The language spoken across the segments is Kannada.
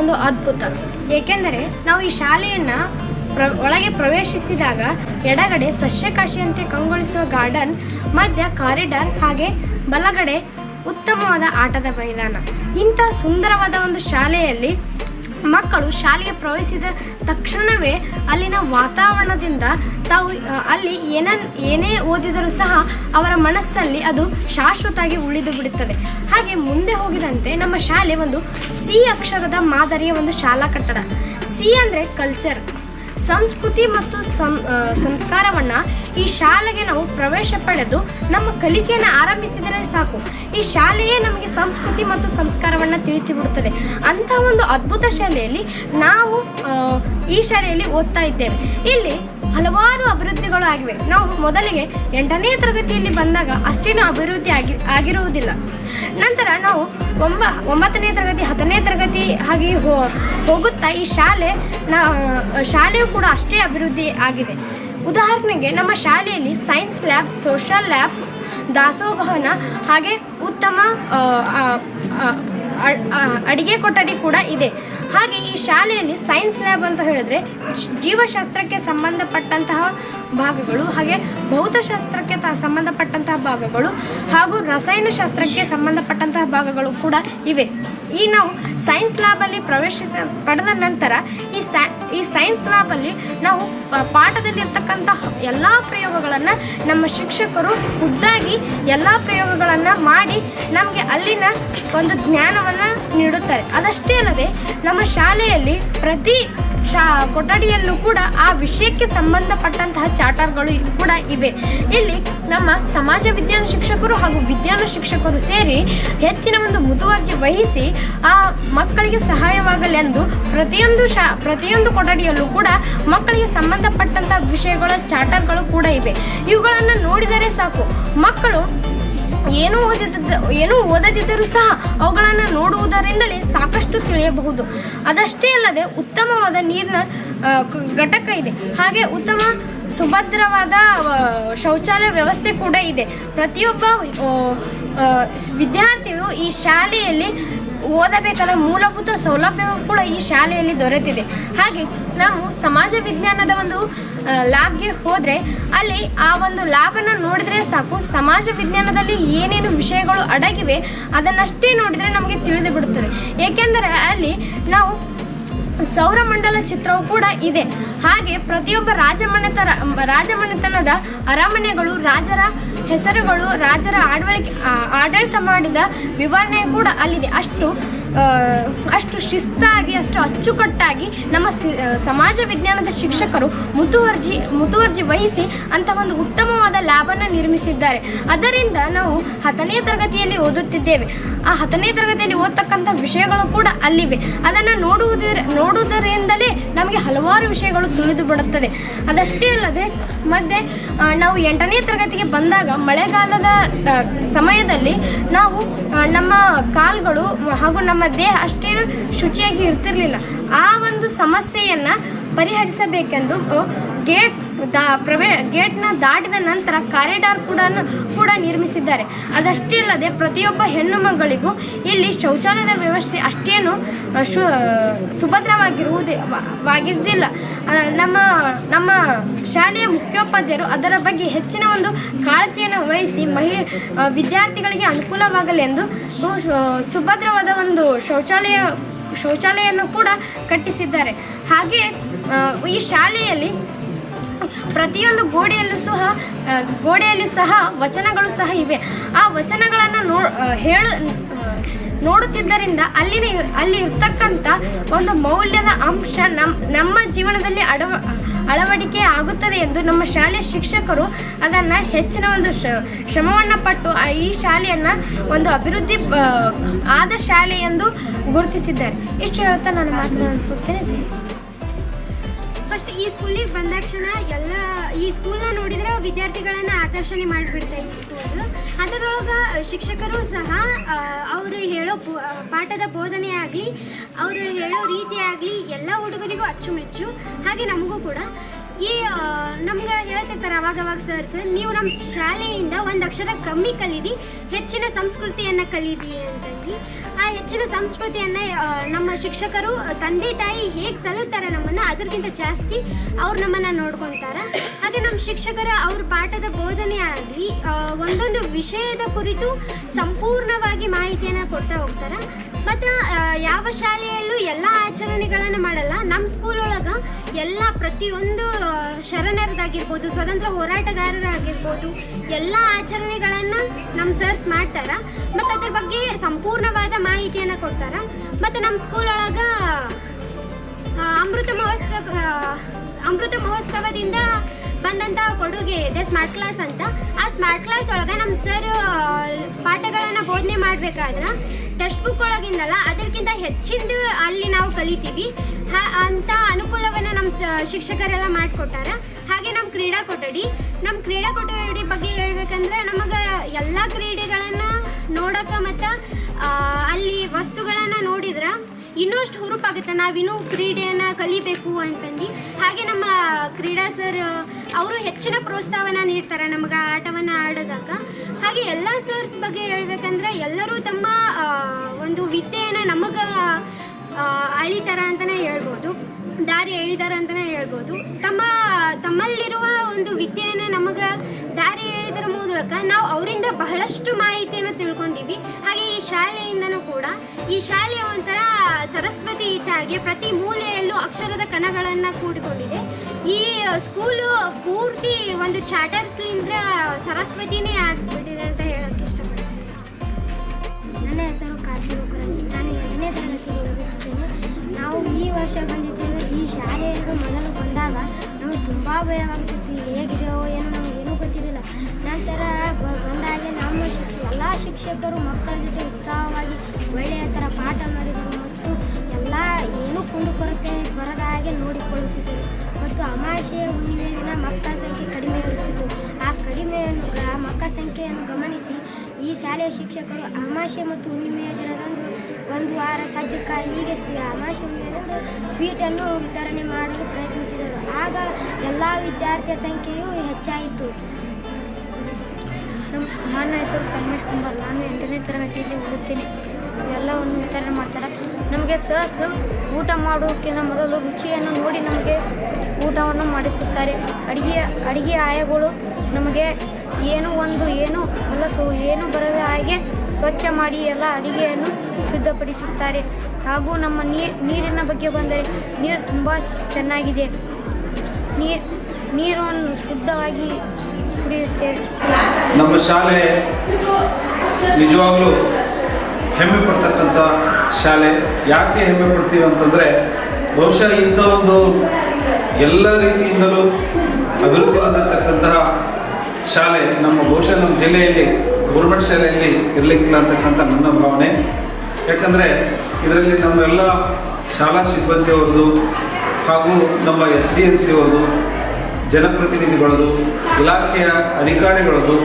ಒಂದು ಅದ್ಭುತ. ಏಕೆಂದರೆ ನಾವು ಈ ಶಾಲೆಯನ್ನು ಪ್ರ, ಒಳಗೆ ಪ್ರವೇಶಿಸಿದಾಗ ಎಡಗಡೆ ಸಸ್ಯಕಾಶಿಯಂತೆ ಕಂಗೊಳಿಸುವ ಗಾರ್ಡನ್, ಮಧ್ಯ ಕಾರಿಡಾರ್ ಹಾಗೆ ಬಲಗಡೆ ಉತ್ತಮವಾದ ಆಟದ ಮೈದಾನ. ಇಂಥ ಸುಂದರವಾದ ಒಂದು ಶಾಲೆಯಲ್ಲಿ ಮಕ್ಕಳು ಶಾಲೆಗೆ ಪ್ರವೇಶಿಸಿದ ತಕ್ಷಣವೇ ಅಲ್ಲಿನ ವಾತಾವರಣದಿಂದ ತಾವು ಅಲ್ಲಿ ಏನ, ಏನೇ ಓದಿದರೂ ಸಹ ಅವರ ಮನಸ್ಸಲ್ಲಿ ಅದು ಶಾಶ್ವತವಾಗಿ ಉಳಿದು ಬಿಡುತ್ತದೆ. ಹಾಗೆ ಮುಂದೆ ಹೋಗಿದಂತೆ ನಮ್ಮ ಶಾಲೆ ಒಂದು ಸಿ ಅಕ್ಷರದ ಮಾದರಿಯ ಒಂದು ಶಾಲಾ ಕಟ್ಟಡ. ಸಿ ಅಂದರೆ ಕಲ್ಚರ್ ಸಂಸ್ಕೃತಿ ಮತ್ತು ಸಂ ಸಂಸ್ಕಾರವನ್ನು ಈ ಶಾಲೆಗೆ ನಾವು ಪ್ರವೇಶ ಪಡೆದು ನಮ್ಮ ಕಲಿಕೆಯನ್ನು ಆರಂಭಿಸಿದರೆ ಸಾಕು. ಈ ಶಾಲೆಯೇ ನಮಗೆ ಸಂಸ್ಕೃತಿ ಮತ್ತು ಸಂಸ್ಕಾರವನ್ನು ತಿಳಿಸಿಬಿಡುತ್ತದೆ ಅಂಥ ಒಂದು ಅದ್ಭುತ ಶಾಲೆಯಲ್ಲಿ ನಾವು ಈ ಶಾಲೆಯಲ್ಲಿ ಓದ್ತಾ ಇದ್ದೇವೆ. ಇಲ್ಲಿ ಹಲವಾರು ಅಭಿವೃದ್ಧಿಗಳು ಆಗಿವೆ. ನಾವು ಮೊದಲಿಗೆ ಎಂಟನೇ ತರಗತಿಯಲ್ಲಿ ಬಂದಾಗ ಅಷ್ಟೇನು ಅಭಿವೃದ್ಧಿ ಆಗಿ, ಆಗಿರುವುದಿಲ್ಲ. ನಂತರ ನಾವು ಒಂಬ, ಒಂಬತ್ತನೇ ತರಗತಿ, ಹತ್ತನೇ ತರಗತಿ ಹಾಗೆ ಹೋಗುತ್ತಾ ಈ ಶಾಲೆ, ನಾ, ಶಾಲೆಯು ಕೂಡ ಅಷ್ಟೇ ಅಭಿವೃದ್ಧಿ ಆಗಿದೆ. ಉದಾಹರಣೆಗೆ ನಮ್ಮ ಶಾಲೆಯಲ್ಲಿ ಸೈನ್ಸ್ ಲ್ಯಾಬ್ ಸೋಷಲ್ ಲ್ಯಾಬ್ ದಾಸೋಹನ ಹಾಗೆ ಉತ್ತಮ ಅಡಿಗೆ ಕೊಠಡಿ ಕೂಡ ಇದೆ. ಹಾಗೆ ಈ ಶಾಲೆಯಲ್ಲಿ ಸೈನ್ಸ್ ಲ್ಯಾಬ್ ಅಂತ ಹೇಳಿದ್ರೆ ಜೀವಶಾಸ್ತ್ರಕ್ಕೆ ಸಂಬಂಧಪಟ್ಟಂತಹ ಭಾಗಗಳು, ಹಾಗೆ ಭೌತಶಾಸ್ತ್ರಕ್ಕೆ ತ, ಸಂಬಂಧಪಟ್ಟಂತಹ ಭಾಗಗಳು, ಹಾಗೂ ರಸಾಯನಶಾಸ್ತ್ರಕ್ಕೆ ಸಂಬಂಧಪಟ್ಟಂತಹ ಭಾಗಗಳು ಕೂಡ ಇವೆ. ಈ ನಾವು ಸೈನ್ಸ್ ಲ್ಯಾಬಲ್ಲಿ ಪ್ರವೇಶಿಸ, ಪಡೆದ ನಂತರ ಈ ಸೈ ಈ ಸೈನ್ಸ್ ಲ್ಯಾಬಲ್ಲಿ ನಾವು ಪಾಠದಲ್ಲಿರ್ತಕ್ಕಂತಹ ಎಲ್ಲ ಪ್ರಯೋಗಗಳನ್ನು ನಮ್ಮ ಶಿಕ್ಷಕರು ಖುದ್ದಾಗಿ ಎಲ್ಲ ಪ್ರಯೋಗಗಳನ್ನು ಮಾಡಿ ನಮಗೆ ಅಲ್ಲಿನ ಒಂದು ಜ್ಞಾನವನ್ನು ನೀಡುತ್ತಾರೆ. ಅದಷ್ಟೇ ಅಲ್ಲದೆ ನಮ್ಮ ಶಾಲೆಯಲ್ಲಿ ಪ್ರತಿ ಶಾ ಕೊಠಡಿಯಲ್ಲೂ ಕೂಡ ಆ ವಿಷಯಕ್ಕೆ ಸಂಬಂಧಪಟ್ಟಂತಹ ಚಾಟರ್ಗಳು ಕೂಡ ಇವೆ. ಇಲ್ಲಿ ನಮ್ಮ ಸಮಾಜ ವಿಜ್ಞಾನ ಶಿಕ್ಷಕರು ಹಾಗೂ ವಿಜ್ಞಾನ ಶಿಕ್ಷಕರು ಸೇರಿ ಹೆಚ್ಚಿನ ಒಂದು ಮುತುವರ್ಜಿ ವಹಿಸಿ ಆ ಮಕ್ಕಳಿಗೆ ಸಹಾಯವಾಗಲೆಂದು ಪ್ರತಿಯೊಂದು ಶಾ, ಪ್ರತಿಯೊಂದು ಕೊಠಡಿಯಲ್ಲೂ ಕೂಡ ಮಕ್ಕಳಿಗೆ ಸಂಬಂಧಪಟ್ಟಂತಹ ವಿಷಯಗಳ ಚಾಟರ್ಗಳು ಕೂಡ ಇವೆ. ಇವುಗಳನ್ನು ನೋಡಿದರೆ ಸಾಕು. ಮಕ್ಕಳು ಏನೂ ಓದಿದ್ದ ಏನು ಓದದಿದ್ದರೂ ಸಹ ಅವುಗಳನ್ನು ನೋಡುವುದರಿಂದಲೇ ಸಾಕಷ್ಟು ತಿಳಿಯಬಹುದು. ಅದಷ್ಟೇ ಅಲ್ಲದೆ ಉತ್ತಮವಾದ ನೀರಿನ ಘಟಕ ಇದೆ. ಹಾಗೆ ಉತ್ತಮ ಸುಭದ್ರವಾದ ಶೌಚಾಲಯ ವ್ಯವಸ್ಥೆ ಕೂಡ ಇದೆ. ಪ್ರತಿಯೊಬ್ಬ ವಿದ್ಯಾರ್ಥಿಯು ಈ ಶಾಲೆಯಲ್ಲಿ ಓದಬೇಕಾದ ಮೂಲಭೂತ ಸೌಲಭ್ಯವು ಕೂಡ ಈ ಶಾಲೆಯಲ್ಲಿ ದೊರೆತಿದೆ. ಹಾಗೆ ನಾವು ಸಮಾಜ ವಿಜ್ಞಾನದ ಒಂದು ಲ್ಯಾಬ್ಗೆ ಹೋದರೆ ಅಲ್ಲಿ ಆ ಒಂದು ಲ್ಯಾಬನ್ನು ನೋಡಿದರೆ ಸಾಕು. ಸಮಾಜ ವಿಜ್ಞಾನದಲ್ಲಿ ಏನೇನು ವಿಷಯಗಳು ಅಡಗಿವೆ, ಅದನ್ನಷ್ಟೇ ನೋಡಿದರೆ ನಮಗೆ ತಿಳಿದು ಬಿಡುತ್ತದೆ. ಏಕೆಂದರೆ ಅಲ್ಲಿ ನಾವು ಸೌರಮಂಡಲ ಚಿತ್ರವು ಕೂಡ ಇದೆ. ಹಾಗೆ ಪ್ರತಿಯೊಬ್ಬ ರಾಜಮನೆತನ ರಾಜಮನೆತನದ ಅರಮನೆಗಳು ರಾಜರ ಹೆಸರುಗಳು ರಾಜರ ಆಡಳಿಕೆ ಆಡಳಿತ ಮಾಡಿದ ವಿವರಣೆ ಕೂಡ ಅಲ್ಲಿದೆ. ಅಷ್ಟು ಅಷ್ಟು ಶಿಸ್ತಾಗಿ, ಅಷ್ಟು ಅಚ್ಚುಕಟ್ಟಾಗಿ ನಮ್ಮ ಸಮಾಜ ವಿಜ್ಞಾನದ ಶಿಕ್ಷಕರು ಮುತುವರ್ಜಿ ಮುತುವರ್ಜಿ ವಹಿಸಿ ಅಂತ ಒಂದು ಉತ್ತಮವಾದ ಲ್ಯಾಬನ್ನು ನಿರ್ಮಿಸಿದ್ದಾರೆ. ಅದರಿಂದ ನಾವು ಹತ್ತನೇ ತರಗತಿಯಲ್ಲಿ ಓದುತ್ತಿದ್ದೇವೆ. ಆ ಹತ್ತನೇ ತರಗತಿಯಲ್ಲಿ ಓದ್ತಕ್ಕಂಥ ವಿಷಯಗಳು ಕೂಡ ಅಲ್ಲಿವೆ. ಅದನ್ನು ನೋಡುವುದರ, ನೋಡುವುದರಿಂದಲೇ ಹಲವಾರು ವಿಷಯಗಳು ತಿಳಿದು ಬಿಡುತ್ತದೆ. ಅದಷ್ಟೇ ಅಲ್ಲದೆ, ಮತ್ತೆ ನಾವು ಎಂಟನೇ ತರಗತಿಗೆ ಬಂದಾಗ ಮಳೆಗಾಲದ ಸಮಯದಲ್ಲಿ ನಾವು ನಮ್ಮ ಕಾಲುಗಳು ಹಾಗೂ ನಮ್ಮ ದೇಹ ಅಷ್ಟೇನು ಶುಚಿಯಾಗಿ ಇರ್ತಿರಲಿಲ್ಲ. ಆ ಒಂದು ಸಮಸ್ಯೆಯನ್ನು ಪರಿಹರಿಸಬೇಕೆಂದು ಗೇಟ್ ದಾ ಪ್ರವೇ, ಗೇಟ್ನ ದಾಟಿದ ನಂತರ ಕಾರಿಡಾರ್ ಕೂಡ ಕೂಡ ನಿರ್ಮಿಸಿದ್ದಾರೆ. ಅದಷ್ಟೇ ಅಲ್ಲದೆ ಪ್ರತಿಯೊಬ್ಬ ಹೆಣ್ಣು ಮಗಳಿಗೂ ಇಲ್ಲಿ ಶೌಚಾಲಯದ ವ್ಯವಸ್ಥೆ ಅಷ್ಟೇನು ಶು, ಸುಭದ್ರವಾಗಿರುವುದೇ ವಾಗಿದ್ದಿಲ್ಲ. ನಮ್ಮ ನಮ್ಮ ಶಾಲೆಯ ಮುಖ್ಯೋಪಾಧ್ಯಾಯರು ಅದರ ಬಗ್ಗೆ ಹೆಚ್ಚಿನ ಒಂದು ಕಾಳಜಿಯನ್ನು ವಹಿಸಿ ಮಹಿ ವಿದ್ಯಾರ್ಥಿಗಳಿಗೆ ಅನುಕೂಲವಾಗಲೆಂದು ಸುಭದ್ರವಾದ ಒಂದು ಶೌಚಾಲಯ, ಶೌಚಾಲಯವನ್ನು ಕೂಡ ಕಟ್ಟಿಸಿದ್ದಾರೆ. ಹಾಗೆ ಈ ಶಾಲೆಯಲ್ಲಿ ಪ್ರತಿಯೊಂದು ಗೋಡೆಯಲ್ಲೂ ಸಹ ಗೋಡೆಯಲ್ಲಿ ಸಹ ವಚನಗಳು ಸಹ ಇವೆ. ಆ ವಚನಗಳನ್ನು ನೋ ಹೇಳು ನೋಡುತ್ತಿದ್ದರಿಂದ ಅಲ್ಲಿನ, ಅಲ್ಲಿ ಇರ್ತಕ್ಕಂಥ ಒಂದು ಮೌಲ್ಯದ ಅಂಶ ನಮ್ಮ ನಮ್ಮ ಜೀವನದಲ್ಲಿ ಅಡವ, ಅಳವಡಿಕೆ ಆಗುತ್ತದೆ ಎಂದು ನಮ್ಮ ಶಾಲೆಯ ಶಿಕ್ಷಕರು ಅದನ್ನು ಹೆಚ್ಚಿನ ಒಂದು ಶ್ರಮವನ್ನು ಪಟ್ಟು ಈ ಶಾಲೆಯನ್ನು ಒಂದು ಅಭಿವೃದ್ಧಿ ಆದ ಶಾಲೆ ಎಂದು ಗುರುತಿಸಿದ್ದಾರೆ. ಇಷ್ಟು ಹೇಳುತ್ತಾ ನಾನು ಮಾತನ್ನು ಈ ಸ್ಕೂಲಿಗೆ ಬಂದಾಕ್ಷಣ ಎಲ್ಲ ಈ ಸ್ಕೂಲ್ನ ನೋಡಿದ್ರೆ ವಿದ್ಯಾರ್ಥಿಗಳನ್ನ ಆಕರ್ಷಣೆ ಮಾಡಿಬಿಡ್ತಾರೆ ಈ ಸ್ಕೂಲ್. ಅದರೊಳಗೆ ಶಿಕ್ಷಕರು ಸಹ ಅವರು ಹೇಳೋ ಪಾಠದ ಬೋಧನೆ ಆಗಲಿ, ಅವರು ಹೇಳೋ ರೀತಿ ಆಗಲಿ ಎಲ್ಲ ಹುಡುಗರಿಗೂ ಅಚ್ಚುಮೆಚ್ಚು. ಹಾಗೆ ನಮಗೂ ಕೂಡ. ಈ ನಮ್ಗೆ ಹೇಳ್ತಿರ್ತಾರೆ ಅವಾಗ ಅವಾಗ ಸರ್ ನೀವು ನಮ್ಮ ಶಾಲೆಯಿಂದ ಒಂದು ಅಕ್ಷರ ಕಮ್ಮಿ ಕಲೀರಿ, ಹೆಚ್ಚಿನ ಸಂಸ್ಕೃತಿಯನ್ನು ಕಲೀರಿ ಅಂತಂದು ಆ ಹೆಚ್ಚಿನ ಸಂಸ್ಕೃತಿಯನ್ನು ನಮ್ಮ ಶಿಕ್ಷಕರು ತಂದೆ, ತಾಯಿ ಹೇಗೆ ಸಲುತ್ತಾರೆ ನಮ್ಮನ್ನು ಅದಕ್ಕಿಂತ ಜಾಸ್ತಿ ಅವ್ರು ನಮ್ಮನ್ನು ನೋಡ್ಕೊತಾರೆ. ಹಾಗೆ ನಮ್ಮ ಶಿಕ್ಷಕರ ಅವ್ರ ಪಾಠದ ಬೋಧನೆ ಆಗಲಿ ಒಂದೊಂದು ವಿಷಯದ ಕುರಿತು ಸಂಪೂರ್ಣವಾಗಿ ಮಾಹಿತಿಯನ್ನು ಕೊಡ್ತಾ ಹೋಗ್ತಾರೆ. ಮತ್ತು ಯಾವ ಶಾಲೆಯಲ್ಲೂ ಎಲ್ಲ ಆಚರಣೆಗಳನ್ನು ಮಾಡಲ್ಲ. ನಮ್ಮ ಸ್ಕೂಲ್ ಒಳಗೆ ಎಲ್ಲ ಪ್ರತಿಯೊಂದು ಶರಣರದಾಗಿರ್ಬೋದು, ಸ್ವತಂತ್ರ ಹೋರಾಟಗಾರರಾಗಿರ್ಬೋದು, ಎಲ್ಲ ಆಚರಣೆಗಳನ್ನು ನಮ್ಮ ಸರ್ಸ್ ಮಾಡ್ತಾರೆ. ಮತ್ತು ಅದ್ರ ಬಗ್ಗೆ ಸಂಪೂರ್ಣವಾದ ಮಾಹಿತಿಯನ್ನು ಕೊಡ್ತಾರೆ. ಮತ್ತು ನಮ್ಮ ಸ್ಕೂಲ್ ಒಳಗೆ ಅಮೃತ ಮಹೋತ್ಸವ ಅಮೃತ ಮಹೋತ್ಸವದಿಂದ ಬಂದಂಥ ಕೊಡುಗೆ ಇದೆ ಸ್ಮಾರ್ಟ್ ಕ್ಲಾಸ್ ಅಂತ. ಆ ಸ್ಮಾರ್ಟ್ ಕ್ಲಾಸ್ ಒಳಗೆ ನಮ್ಮ ಸರ್ ಪಾಠಗಳನ್ನು ಬೋಧನೆ ಮಾಡಬೇಕಾದ್ರೆ ಟೆಕ್ಸ್ಟ್ ಬುಕ್ ಒಳಗಿಂದಲ್ಲ ಅದಕ್ಕಿಂತ ಹೆಚ್ಚಿಂದು ಅಲ್ಲಿ ನಾವು ಕಲಿತೀವಿ. ಅಂತ ಅನುಕೂಲವನ್ನು ನಮ್ಮ ಶಿಕ್ಷಕರೆಲ್ಲ ಮಾಡಿಕೊಟ್ಟಾರ. ಹಾಗೆ ನಮ್ಮ ಕ್ರೀಡಾ ಕೊಠಡಿ. ನಮ್ಮ ಕ್ರೀಡಾ ಕೊಠಡಿ ಬಗ್ಗೆ ಹೇಳ್ಬೇಕಂದ್ರೆ ನಮಗೆ ಎಲ್ಲ ಕ್ರೀಡೆಗಳನ್ನು ನೋಡೋಕೆ ಮತ್ತು ಅಲ್ಲಿ ವಸ್ತುಗಳನ್ನು ನೋಡಿದ್ರೆ ಇನ್ನಷ್ಟು ಹುರುಪಾಗುತ್ತೆ. ನಾವಿನ್ನೂ ಕ್ರೀಡೆಯನ್ನು ಕಲಿಬೇಕು ಅಂತಂದು. ಹಾಗೆ ನಮ್ಮ ಕ್ರೀಡಾ ಸರ್, ಅವರು ಹೆಚ್ಚಿನ ಪ್ರೋತ್ಸಾಹನ ನೀಡ್ತಾರೆ ನಮಗೆ ಆಟವನ್ನು ಆಡೋದಾಗ ಹಾಗೆ ಎಲ್ಲ ಸರ್ಸ್ ಬಗ್ಗೆ ಹೇಳ್ಬೇಕಂದ್ರೆ ಎಲ್ಲರೂ ತಮ್ಮ ಒಂದು ವಿದ್ಯೆಯನ್ನು ನಮಗೆ ಅಳಿತಾರ ಅಂತಲೇ ಹೇಳ್ಬೋದು. ದಾರಿ ಹೇಳಿದ್ದಾರೆ ಅಂತಲೇ ಹೇಳ್ಬೋದು. ತಮ್ಮ, ತಮ್ಮಲ್ಲಿರುವ ಒಂದು ವಿದ್ಯೆಯನ್ನು ನಮಗೆ ದಾರಿ ಹೇಳಿದ್ರ ಮೂಲಕ ನಾವು ಅವರಿಂದ ಬಹಳಷ್ಟು ಮಾಹಿತಿಯನ್ನು ತಿಳ್ಕೊಂಡಿವಿ. ಹಾಗೆ ಈ ಶಾಲೆಯಿಂದನೂ ಕೂಡ. ಈ ಶಾಲೆಯ ಒಂಥರ ಸರಸ್ವತಿ ಇದ್ದ ಹಾಗೆ ಪ್ರತಿ ಮೂಲೆಯಲ್ಲೂ ಅಕ್ಷರದ ಕಣಗಳನ್ನು ಕೂಡಿಕೊಂಡಿದೆ. ಈ ಸ್ಕೂಲು ಪೂರ್ತಿ ಒಂದು ಚಾಟರ್ಸ್ಲಿಂದ ಸರಸ್ವತಿನೇ ಆಗಿಬಿಟ್ಟಿದೆ ಅಂತ ಹೇಳೋಕ್ಕೆ ಇಷ್ಟಪಡ್ತೀನಿ. ನನ್ನ ಹೆಸರು ಕುಲಕರ್ಣಿ ನಾನು ಎರಡನೇ ತರಗತಿ ಓದುತ್ತಿದ್ದೇನೆ. ನಾವು ಈ ವರ್ಷ ಬಂದಿದ್ದೇವೆ, ಈ ಶಾಲೆಯಲ್ಲಿ ಮೊದಲು ಬಂದಾಗ ನಮಗೆ ತುಂಬ ಭಯವಾಗುತ್ತಿತ್ತು ಹೇಗಿದೆಯೋ ಏನೋ ನಮಗೆ ಏನೂ ಗೊತ್ತಿದ್ದಿಲ್ಲ ನಂತರ ಬಂದಾಗ ನಮ್ಮ ಶಿಕ್ಷ, ಎಲ್ಲ ಶಿಕ್ಷಕರು ಮಕ್ಕಳ ಜೊತೆ ಉತ್ಸಾಹವಾಗಿ ಒಳ್ಳೆಯ ಥರ ಪಾಠ ಮಾಡಿದರು ಮತ್ತು ಎಲ್ಲ ಏನೂ ಕುಂದುಕೊರತೆ ಬರದ ಹಾಗೆ ನೋಡಿಕೊಳ್ಳುತ್ತಿದ್ದರು. ಮತ್ತು ಅಮಾಶೆಯ ಹುಣ್ಣಿಮೆ ದಿನ ಮಕ್ಕಳ ಸಂಖ್ಯೆ ಕಡಿಮೆ ಇರುತ್ತಿತ್ತು. ಆ ಕಡಿಮೆಯನ್ನು ಮಕ್ಕಳ ಸಂಖ್ಯೆಯನ್ನು ಗಮನಿಸಿ ಈ ಶಾಲೆಯ ಶಿಕ್ಷಕರು ಅಮಾಶೆ ಮತ್ತು ಹುಣ್ಣಿಮೆಯ ದಿನದಂದು ಒಂದು ವಾರ ಸಜ್ಜಕ ಹೀಗೆ ಸಿ ಹುಣ್ಣಿಮೆದಂದು ಸ್ವೀಟನ್ನು ವಿತರಣೆ ಮಾಡಲು ಪ್ರಯತ್ನಿಸಿದರು. ಆಗ ಎಲ್ಲ ವಿದ್ಯಾರ್ಥಿಯ ಸಂಖ್ಯೆಯು ಹೆಚ್ಚಾಯಿತು. ನನ್ನ ಹೆಸರು ಸಂಗಮೇಶ್ ಕುಮಾರ್ ನಾನು ಎಂಟನೇ ತರಗತಿಯಲ್ಲಿ ಓದುತ್ತೇನೆ. ಎಲ್ಲವನ್ನು ವಿತರಣೆ ಮಾಡ್ತಾರೆ? ನಮಗೆ ಸರ್ಸ್ ಊಟ ಮಾಡೋಕ್ಕಿಂತ ಮೊದಲು ರುಚಿಯನ್ನು ನೋಡಿ ನಮಗೆ ಊಟವನ್ನು ಮಾಡಿಸುತ್ತಾರೆ. ಅಡುಗೆ ಅಡುಗೆ ಆಯಗಳು ನಮಗೆ ಏನು ಒಂದು, ಏನು ಹೊಲಸು ಏನು ಬರದ ಹಾಗೆ ಸ್ವಚ್ಛ ಮಾಡಿ ಎಲ್ಲ ಅಡಿಗೆಯನ್ನು ಶುದ್ಧಪಡಿಸುತ್ತಾರೆ. ಹಾಗೂ ನಮ್ಮ ನೀರು ನೀರಿನ ಬಗ್ಗೆ ಬಂದರೆ ನೀರು ತುಂಬ ಚೆನ್ನಾಗಿದೆ. ನೀರು ನೀರನ್ನು ಶುದ್ಧವಾಗಿ ಕುಡಿಯುತ್ತೇವೆ. ನಮ್ಮ ಶಾಲೆ ನಿಜವಾಗ್ಲೂ ಹೆಮ್ಮೆ ಪಡ್ತಕ್ಕಂಥ ಶಾಲೆ. ಯಾಕೆ ಹೆಮ್ಮೆ ಪಡ್ತೀವಿ ಅಂತಂದರೆ, ಬಹುಶಃ ಇಂಥ ಒಂದು ಎಲ್ಲ ರೀತಿಯಿಂದಲೂ ಅಭಿವೃದ್ಧಿ ಶಾಲೆ ನಮ್ಮ ಬಹುಶಃ ನಮ್ಮ ಜಿಲ್ಲೆಯಲ್ಲಿ ಗೌರ್ಮೆಂಟ್ ಶಾಲೆಯಲ್ಲಿ ಇರಲಿಕ್ಕಿಲ್ಲ ಅಂತಕ್ಕಂಥ ನನ್ನ ಭಾವನೆ. ಯಾಕಂದರೆ ಇದರಲ್ಲಿ ನಮ್ಮೆಲ್ಲ ಶಾಲಾ ಸಿಬ್ಬಂದಿಯವ್ರದ್ದು ಹಾಗೂ ನಮ್ಮ ಎಸ್ ಡಿ ಎಂ ಸಿ ಜನಪ್ರತಿನಿಧಿಗಳದ್ದು ಜನಪ್ರತಿನಿಧಿಗಳದು ಇಲಾಖೆಯ ಅಧಿಕಾರಿಗಳದು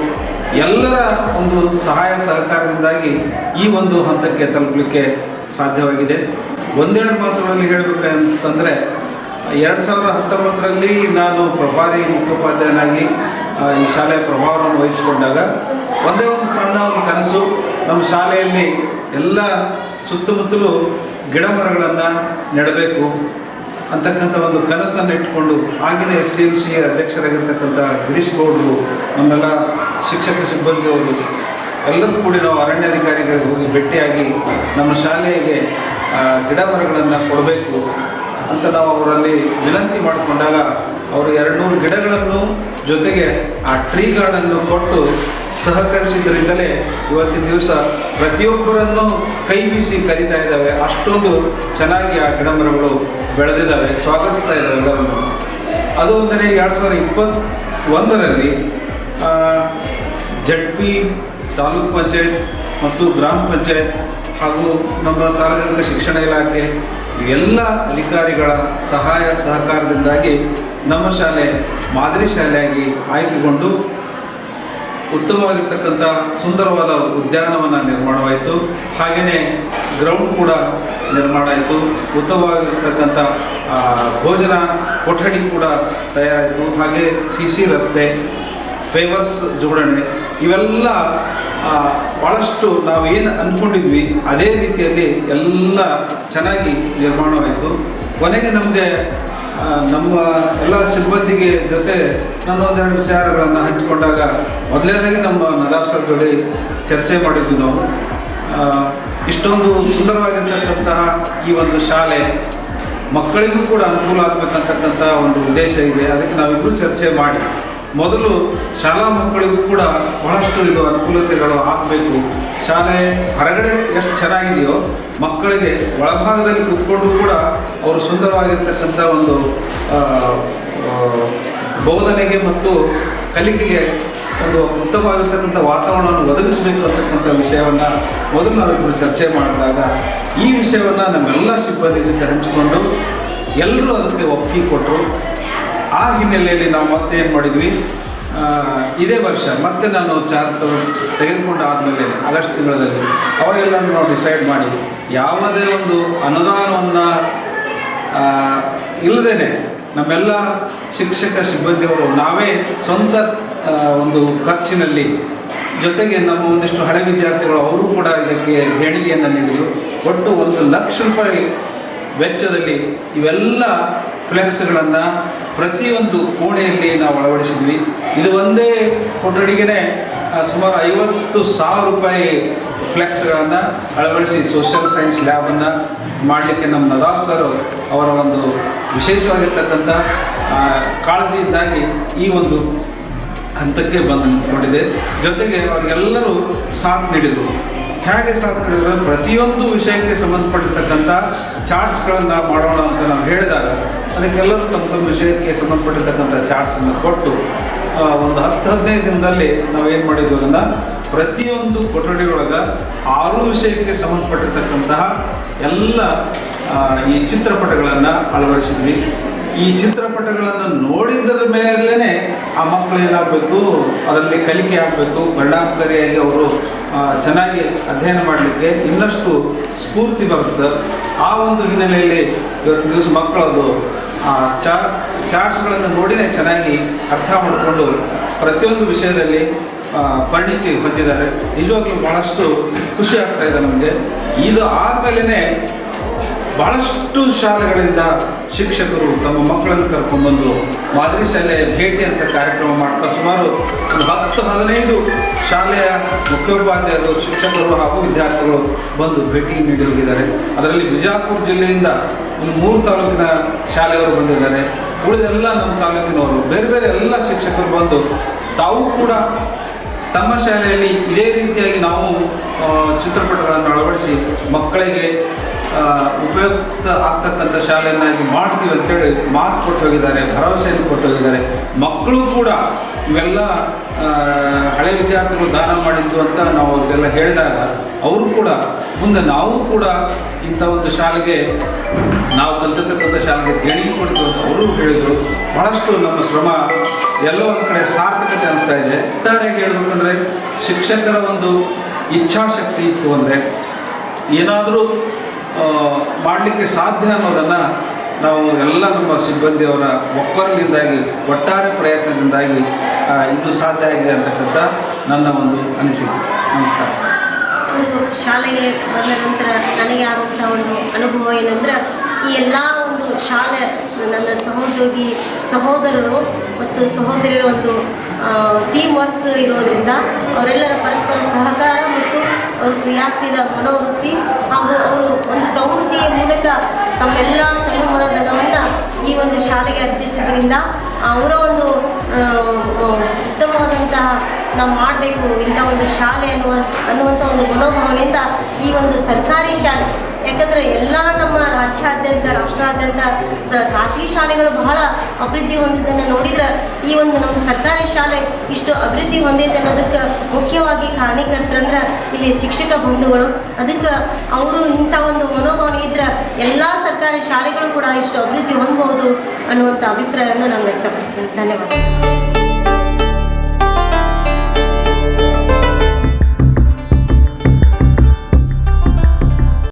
ಎಲ್ಲರ ಒಂದು ಸಹಾಯ ಸಹಕಾರದಿಂದಾಗಿ ಈ ಒಂದು ಹಂತಕ್ಕೆ ತಲುಪಲಿಕ್ಕೆ ಸಾಧ್ಯವಾಗಿದೆ. ಒಂದೆರಡು ಮಾತುಗಳಲ್ಲಿ ಹೇಳಬೇಕಂತಂದರೆ, ಎರಡು ಸಾವಿರದ ಹತ್ತೊಂಬತ್ತರಲ್ಲಿ ನಾನು ಪ್ರಭಾರಿ ಮುಖ್ಯೋಪಾಧ್ಯಾಯನಾಗಿ ಈ ಶಾಲೆಯ ಪ್ರಭಾವವನ್ನು ವಹಿಸಿಕೊಂಡಾಗ ಒಂದೇ ಒಂದು ಸಣ್ಣ ಒಂದು ಕನಸು ನಮ್ಮ ಶಾಲೆಯಲ್ಲಿ ಎಲ್ಲ ಸುತ್ತಮುತ್ತಲೂ ಗಿಡ ಮರಗಳನ್ನು ನೆಡಬೇಕು ಅಂತಕ್ಕಂಥ ಒಂದು ಕನಸನ್ನು ಇಟ್ಕೊಂಡು ಆಗಿನ ಎಸ್ ಡಿ ಎಂ ಸಿ ಅಧ್ಯಕ್ಷರಾಗಿರ್ತಕ್ಕಂಥ ಗಿರೀಶ್ ಗೌಡರು ನಮ್ಮೆಲ್ಲ ಶಿಕ್ಷಕ ಸಿಬ್ಬಂದಿಯವರು ಎಲ್ಲರೂ ಕೂಡಿ ನಾವು ಅರಣ್ಯಾಧಿಕಾರಿಗಳಿಗೆ ಹೋಗಿ ಭೇಟಿಯಾಗಿ ನಮ್ಮ ಶಾಲೆಗೆ ಗಿಡ ಮರಗಳನ್ನು ಕೊಡಬೇಕು ಅಂತ ನಾವು ಅವರಲ್ಲಿ ವಿನಂತಿ ಮಾಡಿಕೊಂಡಾಗ ಅವರು ಎರಡುನೂರು ಗಿಡಗಳನ್ನು ಜೊತೆಗೆ ಆ ಟ್ರೀ ಗಾರ್ಡನ್ನು ಕೊಟ್ಟು ಸಹಕರಿಸಿದ್ದರಿಂದಲೇ ಇವತ್ತಿನ ದಿವಸ ಪ್ರತಿಯೊಬ್ಬರನ್ನು ಕೈ ಬೀಸಿ ಕರೀತಾ ಇದ್ದಾವೆ. ಅಷ್ಟೊಂದು ಚೆನ್ನಾಗಿ ಆ ಗಿಡ ಮರಗಳು ಬೆಳೆದಿದ್ದಾವೆ, ಸ್ವಾಗತಿಸ್ತಾ ಇದ್ದಾವೆ ಎಲ್ಲರನ್ನು. ಅದು ಅಂದರೆ ಎರಡು ಸಾವಿರದ ಇಪ್ಪತ್ತೊಂದರಲ್ಲಿ ಜಡ್ ಪಿ ತಾಲೂಕ್ ಪಂಚಾಯತ್ ಮತ್ತು ಗ್ರಾಮ ಪಂಚಾಯತ್ ಹಾಗೂ ನಮ್ಮ ಸಾರ್ವಜನಿಕ ಶಿಕ್ಷಣ ಇಲಾಖೆ, ಎಲ್ಲ ಅಧಿಕಾರಿಗಳ ಸಹಾಯ ಸಹಕಾರದಿಂದಾಗಿ ನಮ್ಮ ಶಾಲೆ ಮಾದರಿ ಶಾಲೆಯಾಗಿ ಆಯ್ಕೆಗೊಂಡು ಉತ್ತಮವಾಗಿರ್ತಕ್ಕಂಥ ಸುಂದರವಾದ ಉದ್ಯಾನವನ ನಿರ್ಮಾಣವಾಯಿತು. ಹಾಗೆಯೇ ಗ್ರೌಂಡ್ ಕೂಡ ನಿರ್ಮಾಣ ಆಯಿತು. ಉತ್ತಮವಾಗಿರ್ತಕ್ಕಂಥ ಭೋಜನ ಕೊಠಡಿ ಕೂಡ ತಯಾರಾಯಿತು. ಹಾಗೆ ಸಿ ಸಿ ರಸ್ತೆ ಪೇವರ್ಸ್ ಜೋಡಣೆ ಇವೆಲ್ಲ ಭಾಳಷ್ಟು ನಾವು ಏನು ಅಂದ್ಕೊಂಡಿದ್ವಿ ಅದೇ ರೀತಿಯಲ್ಲಿ ಎಲ್ಲ ಚೆನ್ನಾಗಿ ನಿರ್ಮಾಣವಾಯಿತು. ಕೊನೆಗೆ ನಮಗೆ ನಮ್ಮ ಎಲ್ಲ ಸಿಬ್ಬಂದಿಗೆ ಜೊತೆ ನಾನು ಒಂದೆರಡು ವಿಚಾರಗಳನ್ನು ಹಂಚಿಕೊಂಡಾಗ ಮೊದಲನೇದಾಗಿ ನಮ್ಮ ನದಾಬ್ ಸರ್ ಜೊತೆ ಚರ್ಚೆ ಮಾಡಿದ್ವಿ ನಾವು. ಇಷ್ಟೊಂದು ಸುಂದರವಾಗಿರ್ತಕ್ಕಂತಹ ಈ ಒಂದು ಶಾಲೆ ಮಕ್ಕಳಿಗೂ ಕೂಡ ಅನುಕೂಲ ಆಗಬೇಕಂತಕ್ಕಂಥ ಒಂದು ಉದ್ದೇಶ ಇದೆ. ಅದಕ್ಕೆ ನಾವಿಬ್ಬರು ಚರ್ಚೆ ಮಾಡಿ ಮೊದಲು ಶಾಲಾ ಮಕ್ಕಳಿಗೂ ಕೂಡ ಬಹಳಷ್ಟು ಇದು ಅನುಕೂಲತೆಗಳು ಆಗಬೇಕು. ಶಾಲೆ ಹೊರಗಡೆ ಎಷ್ಟು ಚೆನ್ನಾಗಿದೆಯೋ ಮಕ್ಕಳಿಗೆ ಒಳಭಾಗದಲ್ಲಿ ಕೂತ್ಕೊಂಡು ಕೂಡ ಅವರು ಸುಂದರವಾಗಿರ್ತಕ್ಕಂಥ ಒಂದು ಬೋಧನೆಗೆ ಮತ್ತು ಕಲಿಕೆಗೆ ಒಂದು ಉತ್ತಮವಾಗಿರ್ತಕ್ಕಂಥ ವಾತಾವರಣವನ್ನು ಒದಗಿಸಬೇಕು ಅಂತಕ್ಕಂಥ ವಿಷಯವನ್ನು ಮೊದಲು ನಾವಿಬ್ಬರು ಚರ್ಚೆ ಮಾಡಿದಾಗ ಈ ವಿಷಯವನ್ನು ನಮ್ಮೆಲ್ಲ ಸಿಬ್ಬಂದಿ ಜೊತೆ ಹಂಚಿಕೊಂಡು ಎಲ್ಲರೂ ಅದಕ್ಕೆ ಒಪ್ಪಿಗೆ ಕೊಟ್ಟರು ಆ ಹಿನ್ನೆಲೆಯಲ್ಲಿ ನಾವು ಮತ್ತೆ ಏನು ಮಾಡಿದ್ವಿ ಇದೇ ವರ್ಷ ಮತ್ತೆ ನಾನು ಚಾರ್ಜ್ ತಗೊಂಡು ತೆಗೆದುಕೊಂಡು ಆದಮೇಲೆ, ಆಗಸ್ಟ್ ತಿಂಗಳಲ್ಲಿ ಅವಾಗೆಲ್ಲ ನಾವು ಡಿಸೈಡ್ ಮಾಡಿ ಯಾವುದೇ ಒಂದು ಅನುದಾನವನ್ನು ಇಲ್ಲದೇನೆ ನಮ್ಮೆಲ್ಲ ಶಿಕ್ಷಕ, ಸಿಬ್ಬಂದಿಯವರು ನಾವೇ ಸ್ವಂತ ಒಂದು ಖರ್ಚಿನಲ್ಲಿ ಜೊತೆಗೆ ನಮ್ಮ ಒಂದಿಷ್ಟು ಹಳೆ ವಿದ್ಯಾರ್ಥಿಗಳು ಅವರು ಕೂಡ ಇದಕ್ಕೆ ದೇಣಿಗೆಯನ್ನು ನೀಡಿದರು. ಒಟ್ಟು ಒಂದು ಲಕ್ಷ ರೂಪಾಯಿ ವೆಚ್ಚದಲ್ಲಿ ಇವೆಲ್ಲ ಫ್ಲೆಕ್ಸ್ಗಳನ್ನು ಪ್ರತಿಯೊಂದು ಕೋಣೆಯಲ್ಲಿ ನಾವು ಅಳವಡಿಸಿದ್ವಿ ಇದು ಒಂದೇ ಕೊಠಡಿಗೆ ಸುಮಾರು ಐವತ್ತು ಸಾವಿರ ರೂಪಾಯಿ ಫ್ಲೆಕ್ಸ್ಗಳನ್ನು ಅಳವಡಿಸಿ ಸೋಷಿಯಲ್ ಸೈನ್ಸ್ ಲ್ಯಾಬನ್ನು ಮಾಡಲಿಕ್ಕೆ ನಮ್ಮ ನದಾಬ್ ಸರ್ ಅವರ ಒಂದು ವಿಶೇಷವಾಗಿರ್ತಕ್ಕಂಥ ಕಾಳಜಿಯಿಂದಾಗಿ ಈ ಒಂದು ಹಂತಕ್ಕೆ ಬಂದು ನಿಂತ್ಕೊಂಡಿದೆ ಜೊತೆಗೆ ಅವರಿಗೆಲ್ಲರೂ ಸಾಥ್ ನೀಡಿದರು. ಹೇಗೆ ಸಾಥ್ ನೀಡಿದ್ರು? ಪ್ರತಿಯೊಂದು ವಿಷಯಕ್ಕೆ ಸಂಬಂಧಪಟ್ಟಿರ್ತಕ್ಕಂಥ ಚಾರ್ಟ್ಸ್ಗಳನ್ನು ಮಾಡೋಣ ಅಂತ ನಾವು ಹೇಳಿದಾಗ ಅದಕ್ಕೆಲ್ಲರೂ ತಮ್ಮ ತಮ್ಮ ವಿಷಯಕ್ಕೆ ಸಂಬಂಧಪಟ್ಟಿರ್ತಕ್ಕಂಥ ಚಾರ್ಟ್ಸನ್ನು ಕೊಟ್ಟು ಒಂದು ಹತ್ತು ಹದಿನೈದು ದಿನದಲ್ಲಿ ನಾವು ಏನು ಮಾಡಿದ್ವಿ ಅದನ್ನು ಪ್ರತಿಯೊಂದು ಕೊಠಡಿಯೊಳಗೆ ಆರು ವಿಷಯಕ್ಕೆ ಸಂಬಂಧಪಟ್ಟಿರ್ತಕ್ಕಂತಹ ಎಲ್ಲ ಈ ಚಿತ್ರಪಟಗಳನ್ನು ಅಳವಡಿಸಿದ್ವಿ. ಈ ಚಿತ್ರಪಟಗಳನ್ನು ನೋಡಿದ್ರ ಮೇಲೇ ಆ ಮಕ್ಕಳು ಏನಾಗಬೇಕು, ಅದರಲ್ಲಿ ಕಲಿಕೆ ಆಗಬೇಕು ಪರಿಣಾಮಕಾರಿಯಾಗಿ ಅವರು ಚೆನ್ನಾಗಿ ಅಧ್ಯಯನ ಮಾಡಲಿಕ್ಕೆ ಇನ್ನಷ್ಟು ಸ್ಫೂರ್ತಿ ಬರುತ್ತೆ ಆ ಒಂದು ಹಿನ್ನೆಲೆಯಲ್ಲಿ ಇವತ್ತು ದಿವಸ ಮಕ್ಕಳು ಅದು ಚಾ ಚಾರ್ಟ್ಸ್ಗಳನ್ನು ನೋಡಿನೇ ಚೆನ್ನಾಗಿ ಅರ್ಥ ಮಾಡಿಕೊಂಡು ಪ್ರತಿಯೊಂದು ವಿಷಯದಲ್ಲಿ ಪಂಡಿತಿ ಹೊಂದಿದ್ದಾರೆ. ನಿಜವಾಗ್ಲೂ ಭಾಳಷ್ಟು ಖುಷಿ ಆಗ್ತಾ ಇದೆ ನಮಗೆ. ಇದು ಆದಮೇಲೆ ಬಹಳಷ್ಟು ಶಾಲೆಗಳಿಂದ ಶಿಕ್ಷಕರು ತಮ್ಮ ಮಕ್ಕಳನ್ನು ಕರ್ಕೊಂಡ್ಬಂದು ಮಾದರಿ ಶಾಲೆ ಭೇಟಿ ಅಂತ ಕಾರ್ಯಕ್ರಮ ಮಾಡ್ತಾ ಸುಮಾರು ಒಂದು ಹತ್ತು, ಹದಿನೈದು ಶಾಲೆಯ ಮುಖ್ಯೋಪಾಧ್ಯಾಯರು, ಶಿಕ್ಷಕರು ಹಾಗೂ ವಿದ್ಯಾರ್ಥಿಗಳು ಬಂದು ಭೇಟಿ ನೀಡಿ ಹೋಗಿದ್ದಾರೆ. ಅದರಲ್ಲಿ ಬಿಜಾಪುರ ಜಿಲ್ಲೆಯಿಂದ ಒಂದು ಮೂರು ತಾಲೂಕಿನ ಶಾಲೆಯವರು ಬಂದಿದ್ದಾರೆ. ಉಳಿದೆಲ್ಲ ನಮ್ಮ ತಾಲೂಕಿನವರು. ಬೇರೆ ಬೇರೆ ಎಲ್ಲ ಶಿಕ್ಷಕರು ಬಂದು ತಾವು ಕೂಡ ತಮ್ಮ ಶಾಲೆಯಲ್ಲಿ ಇದೇ ರೀತಿಯಾಗಿ ನಾವು ಚಿತ್ರಪಟಗಳನ್ನು ಅಳವಡಿಸಿ ಮಕ್ಕಳಿಗೆ ಉಪಯುಕ್ತ ಆಗ್ತಕ್ಕಂಥ ಶಾಲೆಯನ್ನಾಗಿ ಮಾಡ್ತೀವಿ ಅಂತೇಳಿ ಮಾತು ಕೊಟ್ಟು ಹೋಗಿದ್ದಾರೆ, ಭರವಸೆಯನ್ನು ಕೊಟ್ಟು ಹೋಗಿದ್ದಾರೆ. ಮಕ್ಕಳು ಕೂಡ ಇವೆಲ್ಲ ಹಳೆ ವಿದ್ಯಾರ್ಥಿಗಳು ದಾನ ಮಾಡಿದ್ದು ಅಂತ ನಾವು ಅವ್ರಿಗೆಲ್ಲ ಹೇಳಿದಾಗ ಅವರು ಕೂಡ, ಮುಂದೆ ನಾವು ಕೂಡ ಇಂಥ ಒಂದು ಶಾಲೆಗೆ, ನಾವು ಕಲ್ತಿರ್ತಕ್ಕಂಥ ಶಾಲೆಗೆ ದೇಣಿಗೆ ಕೊಡ್ತೀವಿ ಅಂತ ಅವರು ಹೇಳಿದರು. ಬಹಳಷ್ಟು ನಮ್ಮ ಶ್ರಮ ಎಲ್ಲೋ ಒಂದು ಕಡೆ ಸಾರ್ಥಕತೆ ಅನಿಸ್ತಾ ಇದೆ. ಒಟ್ಟಾರೆಯಾಗಿ ಹೇಳ್ಬೇಕಂದ್ರೆ ಶಿಕ್ಷಕರ ಒಂದು ಇಚ್ಛಾಶಕ್ತಿ ಇತ್ತು ಅಂದರೆ ಏನಾದರೂ ಮಾಡಲಿಕ್ಕೆ ಸಾಧ್ಯ ಅನ್ನೋದನ್ನು ನಾವು ಎಲ್ಲ ನಮ್ಮ ಸಿಬ್ಬಂದಿಯವರ ಒಪ್ಪರಲಿಂದಾಗಿ ಒಟ್ಟಾರೆ ಪ್ರಯತ್ನದಿಂದಾಗಿ ಇದು ಸಾಧ್ಯ ಆಗಿದೆ ಅಂತಕ್ಕಂಥ ನನ್ನ ಒಂದು ಅನಿಸಿಕೆ. ನಮಸ್ಕಾರ. ಶಾಲೆಗೆ ಬಂದ ನಂತರ ನನಗೆ ಆದಂಥ ಒಂದು ಅನುಭವ ಏನಂದ್ರೆ, ಈ ಎಲ್ಲ ಒಂದು ಶಾಲೆ ನನ್ನ ಸಹೋದ್ಯೋಗಿ ಸಹೋದರರು ಮತ್ತು ಸಹೋದರಿಯರ ಒಂದು ಟೀಮ್ ವರ್ಕ್ ಇರೋದ್ರಿಂದ ಅವರೆಲ್ಲರ ಪರಸ್ಪರ ಸಹಕಾರ ಅವ್ರ ಕ್ರಿಯಾಶೀಲ ಮನೋವೃತ್ತಿ ಹಾಗೂ ಅವರು ಒಂದು ಪ್ರವೃತ್ತಿಯ ಮೂಲಕ ತಮ್ಮೆಲ್ಲ ತನುಮನಧನವನ್ನು ಈ ಒಂದು ಶಾಲೆಗೆ ಅರ್ಪಿಸಿದ್ರಿಂದ ಅವರ ಒಂದು ಉತ್ತಮವಾದಂತಹ ನಾವು ಮಾಡಬೇಕು ಇಂಥ ಒಂದು ಶಾಲೆ ಅನ್ನುವ ಅನ್ನುವಂಥ ಒಂದು ಮನೋಭಾವನೆಯಿಂದ ಈ ಒಂದು ಸರ್ಕಾರಿ ಶಾಲೆ ಯಾಕಂದರೆ ಎಲ್ಲ ನಮ್ಮ ರಾಜ್ಯಾದ್ಯಂತ, ರಾಷ್ಟ್ರಾದ್ಯಂತ ಸ ಖಾಸಗಿ ಶಾಲೆಗಳು ಬಹಳ ಅಭಿವೃದ್ಧಿ ಹೊಂದಿದ್ದನ್ನು ನೋಡಿದ್ರೆ ಈ ಒಂದು ನಮ್ಮ ಸರ್ಕಾರಿ ಶಾಲೆ ಇಷ್ಟು ಅಭಿವೃದ್ಧಿ ಹೊಂದಿದೆ ಅನ್ನೋದಕ್ಕೆ ಮುಖ್ಯವಾಗಿ ಕಾರಣೀಕರ್ತರಂದ್ರೆ ಇಲ್ಲಿ ಶಿಕ್ಷಕ ಬಂಧುಗಳು. ಅದಕ್ಕೆ ಅವರು ಇಂಥ ಒಂದು ಮನೋಭಾವನೆ ಇದ್ರೆ ಎಲ್ಲ ಸರ್ಕಾರಿ ಶಾಲೆಗಳು ಕೂಡ ಇಷ್ಟು ಅಭಿವೃದ್ಧಿ ಹೊಂದಬಹುದು ಅನ್ನುವಂಥ ಅಭಿಪ್ರಾಯವನ್ನು ನಾನು ವ್ಯಕ್ತಪಡಿಸ್ತೇನೆ. ಧನ್ಯವಾದ